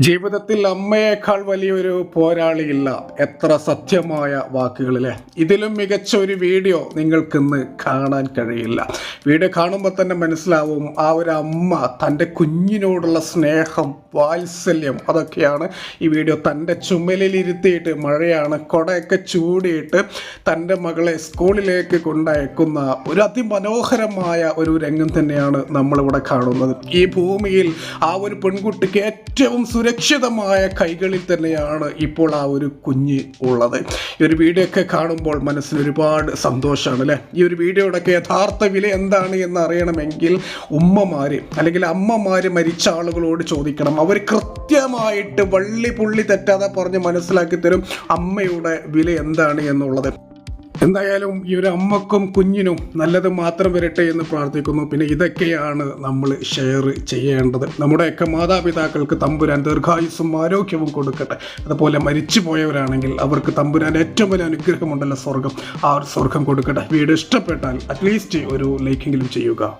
ജീവിതത്തിൽ അമ്മയേക്കാൾ വലിയൊരു പോരാളിയില്ല. എത്ര സത്യമായ വാക്കുകളിലെ ഇതിലും മികച്ച ഒരു വീഡിയോ നിങ്ങൾക്കിന്ന് കാണാൻ കഴിയില്ല. വീഡിയോ കാണുമ്പോൾ തന്നെ മനസ്സിലാവും ആ ഒരു അമ്മ തന്റെ കുഞ്ഞിനോടുള്ള സ്നേഹം വാത്സല്യം അതൊക്കെയാണ് ഈ വീഡിയോ തന്റെ ചുമലിലിരുത്തിയിട്ട് മഴയാണ് കൊടയൊക്കെ ചൂടിയിട്ട് തന്റെ മകളെ സ്കൂളിലേക്ക് കൊണ്ടയക്കുന്ന ഒരു അതിമനോഹരമായ ഒരു രംഗം തന്നെയാണ് നമ്മളിവിടെ കാണുന്നത്. ഈ ഭൂമിയിൽ ആ ഒരു പെൺകുട്ടിക്ക് ഏറ്റവും സുരക്ഷിതമായ കൈകളിൽ തന്നെയാണ് ഇപ്പോൾ ആ ഒരു കുഞ്ഞ് ഉള്ളത്. ഈ ഒരു വീഡിയോ ഒക്കെ കാണുമ്പോൾ മനസ്സിന് ഒരുപാട് സന്തോഷമാണ് അല്ലേ? ഈ ഒരു വീഡിയോടൊക്കെ യഥാർത്ഥ വില എന്താണ് എന്ന് അറിയണമെങ്കിൽ ഉമ്മമാർ അല്ലെങ്കിൽ അമ്മമാർ മരിച്ച ആളുകളോട് ചോദിക്കണം. അവർ കൃത്യമായിട്ട് വള്ളി പുള്ളി തെറ്റാതെ പറഞ്ഞ് മനസ്സിലാക്കി തരും അമ്മയുടെ വില എന്താണ് എന്നുള്ളത്. എന്തായാലും ഈ ഒരു അമ്മക്കും കുഞ്ഞിനും നല്ലത് മാത്രം വരട്ടെ എന്ന് പ്രാർത്ഥിക്കുന്നു. പിന്നെ ഇതൊക്കെയാണ് നമ്മൾ ഷെയർ ചെയ്യേണ്ടത്. നമ്മുടെയൊക്കെ മാതാപിതാക്കൾക്ക് തമ്പുരാൻ ദീർഘായുസ്സും ആരോഗ്യവും കൊടുക്കട്ടെ. അതുപോലെ മരിച്ചു പോയവരാണെങ്കിൽ അവർക്ക് തമ്പുരാൻ ഏറ്റവും വലിയ അനുഗ്രഹമുണ്ടല്ലോ സ്വർഗം ആ ഒരു സ്വർഗം കൊടുക്കട്ടെ. വീട് ഇഷ്ടപ്പെട്ടാൽ അറ്റ്ലീസ്റ്റ് ഒരു ലൈക്കെങ്കിലും ചെയ്യുക.